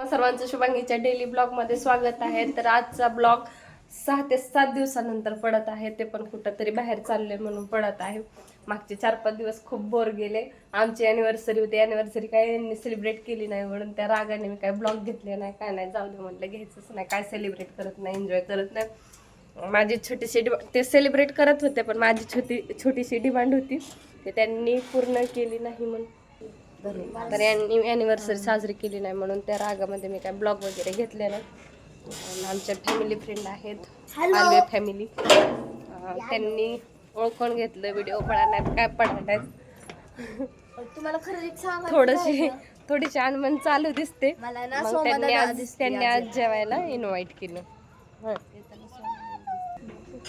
सर्वांचं शुभांगीच्या डेली ब्लॉगमध्ये स्वागत आहे. तर आजचा ब्लॉग सहा ते सात दिवसानंतर पडत आहे. ते पण कुठं तरी बाहेर चालले म्हणून पडत आहे. मागचे चार पाच दिवस खूप बोर गेले. आमची अॅनिव्हर्सरी होती. अॅनिव्हर्सरी काय यांनी सेलिब्रेट केली नाही म्हणून त्या रागाने मी काय ब्लॉग घेतले नाही. काय नाही जाऊ दे म्हटलं घ्यायचंच नाही. काय सेलिब्रेट करत नाही एन्जॉय करत नाही. माझी छोटीशी डिमा ते सेलिब्रेट करत होते पण माझी छोटी छोटीशी डिमांड होती. ते त्यांनी पूर्ण केली नाही म्हणून. तर यांनी अॅनिव्हर्सरी साजरी केली नाही म्हणून त्या रागामध्ये मी काय ब्लॉग वगैरे घेतले नाही. आमच्या फॅमिली फ्रेंड आहेत. आलवे फॅमिली त्यांनी ओळखून घेतलं व्हिडिओ पडा नाहीत काय पडा नाहीत तुम्हाला खरं थोडीशी. थोडीशी अनमन चालू दिसते. मग त्यांनी आज त्यांनी आज. आज जेवायला इन्व्हाइट केलं. हं.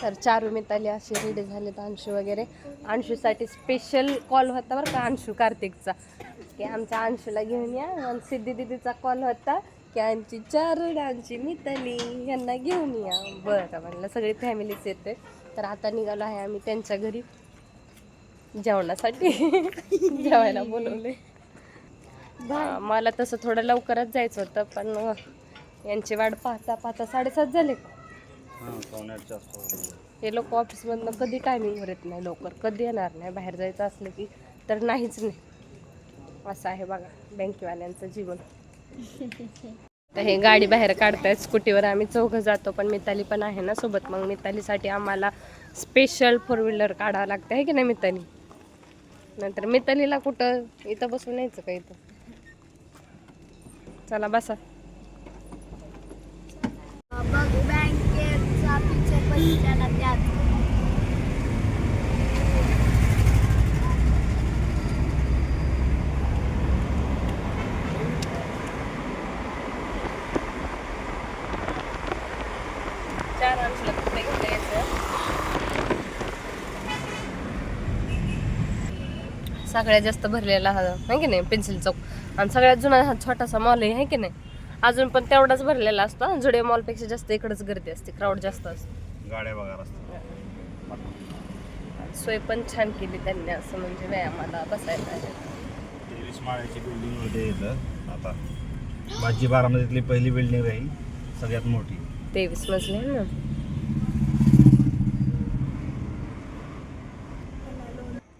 तर चारू मिताली असे रेडी झालेत अंशू वगैरे. अंशूसाठी स्पेशल कॉल होता बरं का अंशू कार्तिकचा. की आमच्या अंशूला घेऊन या. आणि सिद्धी दिदीचा कॉल होता की आमची चारू आमची मिताली यांना घेऊन या. बरं म्हणलं सगळी फॅमिलीच येते. तर आता निघालो आहे आम्ही त्यांच्या घरी. जेवणासाठी. जेवायला बोलवले मला तसं थोडं लवकरच जायचं होतं पण यांची वाट पाहता पाहता साडेसात झाले. हे लोक ऑफिसमधनं कधी टायमिंगवर येत नाही लवकर. कधी येणार नाही. बाहेर जायचं असलं की तर नाहीच नाही. असं आहे बघा बँकेवाल्यांचं जीवन. तर हे गाडी बाहेर काढतायत स्कूटीवर आम्ही चौघं जातो पण मिताली पण आहे ना सोबत. मग मितालीसाठी आम्हाला स्पेशल फोर व्हीलर काढावं लागतं आहे की नाही मिताली? नंतर मितालीला कुठं? इथं बसून यायचं का इथं? चला बसा. बघ बँकेचा पिक्चर बघितला त्यात चार अंशला कपडे घेता यायचं सगळ्यात जास्त भरलेला हा आहे की नाही पेन्सिल चौक. आणि सगळ्यात जुना हा छोटासा मॉल आहे है की नाही. अजून पण तेवढाच भरलेला असतो जुडे मॉलपेक्षा जास्त इकडंच गर्दी असते क्राऊड जास्त असतो. गाड्या बघा रस्ता सोय पण छान केली त्यांनी असं म्हणजे व्यायामाला बसायला. तेवीस माळ्याची बिल्डिंग येतं आता बारामतीतली पहिली बिल्डिंग राहील सगळ्यात मोठी. तेवीस मजले ना.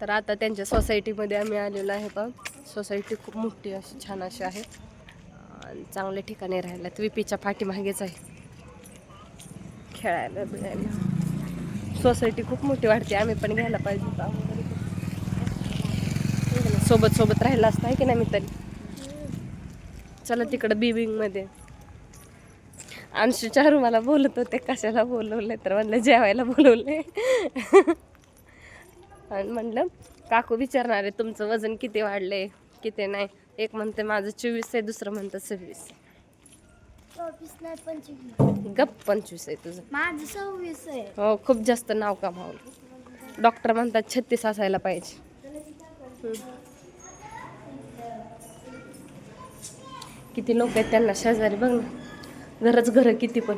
तर आता त्यांच्या सोसायटीमध्ये आम्ही आलेलो आहे बघ. सोसायटी खूप मोठी अशी छान अशी आहे. आणि चांगल्या ठिकाणी राहायला विपीच्या पाठीमागेच आहे. खेळायला बिळायला. सोसायटी खूप मोठी वाटते आम्ही पण घ्यायला पाहिजे सोबत सोबत राहिला असतं आहे की नाही मी तरी चला तिकडं बिबिंगमध्ये अंशू चारू मला बोलत होते कशाला बोलवले तर म्हणलं जेवायला बोलवले आणि म्हणलं काकू विचारणार आहे तुमचं वजन किती वाढले किती नाही? एक म्हणते माझं चोवीस आहे दुसरं म्हणतं सव्वीस नाही पंचवीस. गप पंचवीस आहे तुझं. माझं सव्वीस आहे. हो खूप जास्त नाव कमावलं. डॉक्टर म्हणतात छत्तीस असायला पाहिजे. हम्म. किती लोक आहेत त्यांना शेजारी बघ ना. घरच घर किती पण.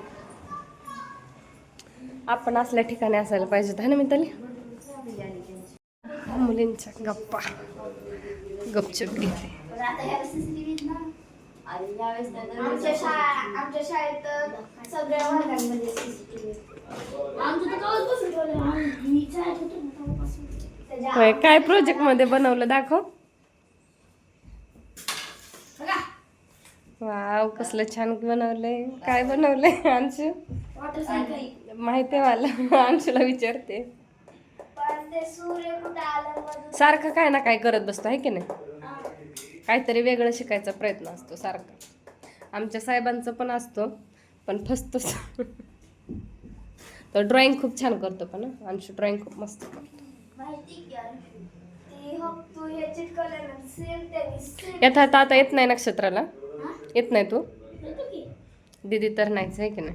आपण असल्या ठिकाणी असायला पाहिजे है ना मिताली? मुलींच्या गप्पा. गपचूप घेते. आमच्या शाळेत सगळ्या वर्गांमध्ये होय काय प्रोजेक्टमध्ये बनवलं दाखव. बघा, वाव कसलं छान बनवलंय. काय बनवलंय अंशू? माहिती आहे मला. अंशूला विचारते पण ते सूर्य कुठं आलं मधून सारखं काय ना काय करत बसतो आहे की नाही? काहीतरी वेगळं शिकायचा प्रयत्न असतो सारखा. आमच्या साहेबांचं पण असतो पण फसतोच तो ड्रॉइंग खूप छान करतो पण. अंशू ड्रॉइंग खूप मस्त करतो. येतात आता येत नाही नक्षत्राला? येत नाही तू? दीदी तर नाहीच आहे की नाही?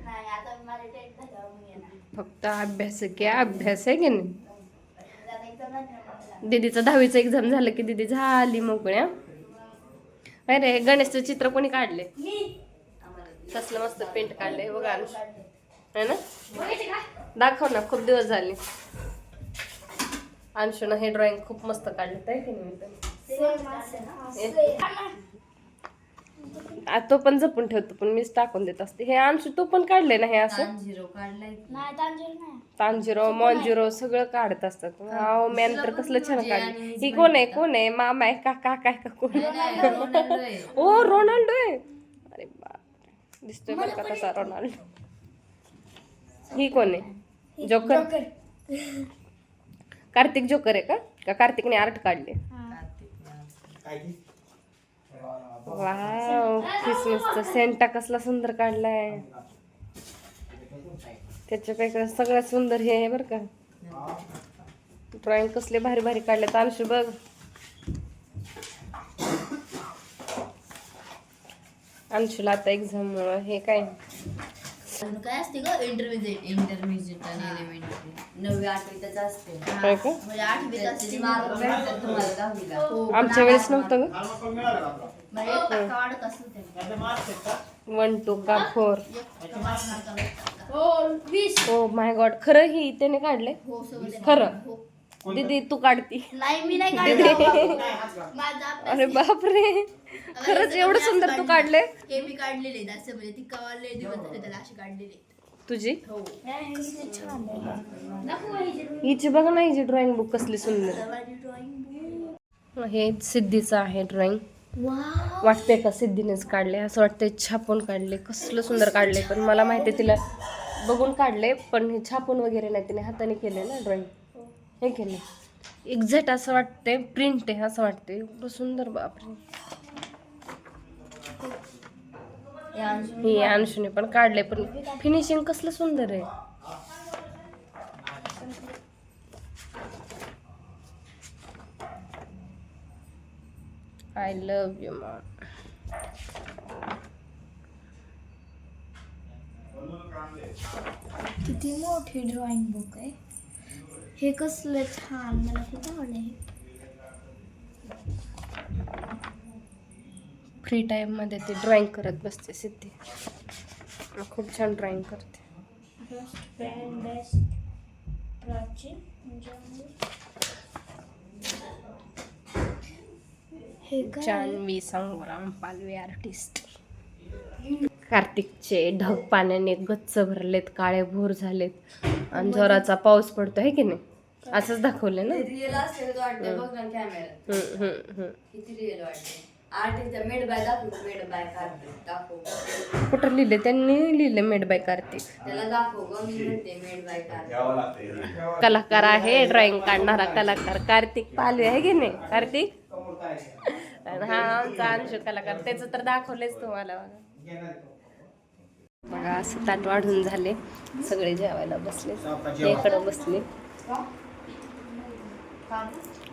फक्त अभ्यास आहे की अभ्यास आहे की नाही आता एकदम नाही मला. दीदीचं दहावीचं एक्झाम झालं की दीदी झाली मोकळ्या. अरे गणेशचं चित्र कोणी काढले कसलं मस्त पेंट काढलंय बघा. है ना? दाखव ना खूप दिवस झाले. अंशूनं हे ड्रॉइंग खूप मस्त काढलं आहे की नाही? तो पण जपून ठेवतो पण मीच टाकून देत असते. हे अंशू तू पण काढले ना हे असं? झिरो काढलाय. नाही तांजूर नाही. तांजिरो मॉन्जिरो सगळं काढत असतात. हो. मॅन तर कसलं छान काढलं. ही कोण आहे? कोण आहे? मामा आहे का? का काय का? कोण? ओ रोनाल्डो आहे. अरे बाप दिसतोय बरं का तसा रोनाल्डो. ही कोण आहे? जोकर. कार्तिक जोकर आहे का? का कार्तिकने आर्ट काढले? वाव क्रिसमसचा सेंटा कसला सुंदर काढलाय. त्याच्यापेक्षा सगळ्यात सुंदर हे आहे बरं का. ड्रॉइंग कसले भारी भारी काढले तानशू बघ. अंशूला आता एक्झाम हे काय? काय असते ग? इंटरमिजिएट इंटरमिजिएट आणि एलिमेंटरी नववी आठवी त्याच असते. काय का? म्हणजे आठवीत भेटतात तुम्हाला दहावीला. आमच्या वेळेस नव्हतं ग. ते वन टू का? फोर हो वीस हो माय गॉड खरं ही त्याने काढले हो सगळं खरं. दीदी तू काढती. नाही मी नाही काढलं माझा अरे बापरे. खरंच एवढं सुंदर तू काढले. हे मी काढलेले म्हणजे ती कवाले दिवस झाले त्याला काढलेले तुझी? हो. हिची बघ ना हिची ड्रॉइंग बुक कसली सुंदर. हे सिद्धीचं आहे ड्रॉइंग वाटते का सिद्धीनेच काढले? असं वाटतंय छापून काढले. कसलं सुंदर काढले. पण मला माहिती आहे तिला बघून काढले पण हे छापून वगैरे नाही तिने हाताने केले ना ड्रॉइंग हे केलं एक्झॅक्ट असं वाटते प्रिंट आहे असं वाटते एवढं सुंदर बापरे. हे अंशुने पण काढले पण फिनिशिंग कसलं सुंदर आहे. लव्ह यू मॉम किती मोठी ड्रॉइंग बुक आहे हे कसलं छान मला खूप आवडले हे फ्री टाईममध्ये ती ड्रॉइंग करत बसते सिद्धी. खूप छान ड्रॉइंग करते. प्राचीन हे जान्हवी संग्राम पालवे आर्टिस्ट कार्तिकचे ढग पाण्याने गच्च भरलेत काळे भोर झालेत. आणि जोराचा पाऊस पडतो आहे की नाही? असंच दाखवले ना? रिअल वाटतं बघ ना कॅमेरा हम्म, हम्म, हम्म. किती रिअल वाटते आर्टिस्ट मेड बाय दाखव मेड बाय कार्तिक दाखव. कुठं लिहिले? त्यांनी लिहिले मेड बाय कार्तिक. त्याला दाखव ग मी म्हणते मेड बाय कार्तिक. कलाकार आहे ड्रॉइंग काढणारा कलाकार. कार्तिक पालवे आहे की नाही? कार्तिक? हा आमचा अंशू कलाकार त्याचं तर दाखवलेच तुम्हाला. बघा असं ताट वाढून झाले. सगळे जेवायला बसले. इकडं बसले.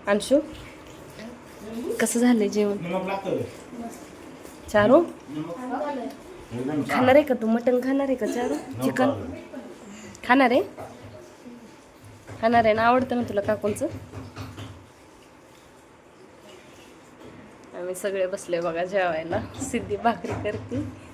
अंशू कसं झालंय जेवण? चारू? खाणार आहे का तू? मटण खाणार आहे का चारू? चिकन? खाणार आहे? खाणार आहे ना? आवडतं ना तुला काकूंचं? आम्ही सगळे बसले बघा जेवायला. सिद्धी भाकरी करते.